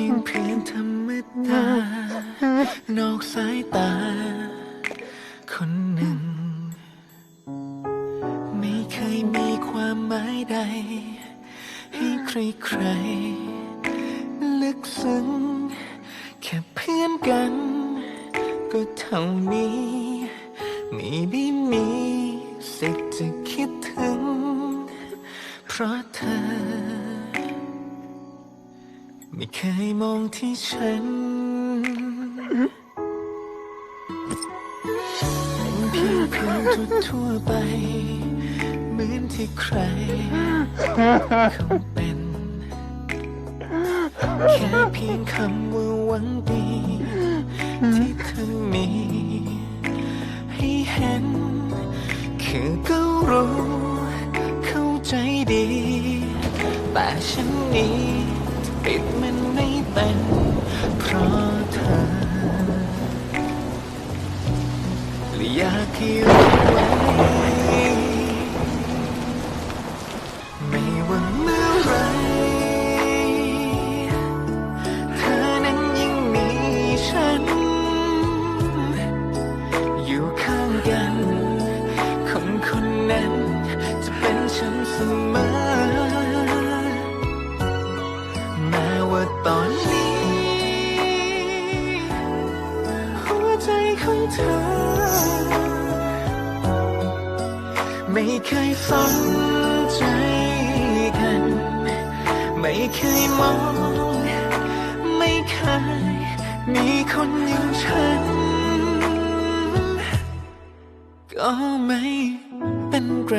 พียงเพื่อนธรรมดานอกสายตา คนหนึ่ง ไม่เคยมีความหมายใด ให้ใครๆลึกซึ้งแค่เพื่อนกัน ก็เท่านี้ ไม่ได้มีสิทธิ์จะคิดถึง เพราะเธอ ไม่เคยมองที่ฉัน เป็นเพียงเพื่อนทั่วไป เหมือนที่ใครเขาเป็น แค่เพียงคำว่าหวังดี ที่เธอมีให้เห็น คือก็รู้ เข้าใจดี แต่ฉันนี้ ปิดมันไม่เป็นเพราะเธอและอยากให้รู้ไว้ไม่ว่า ใจของเธอ ไม่เคยสนใจกัน ไม่เคยมอง ไม่เคยมีคนอย่างฉัน ก็ไม่เป็นไร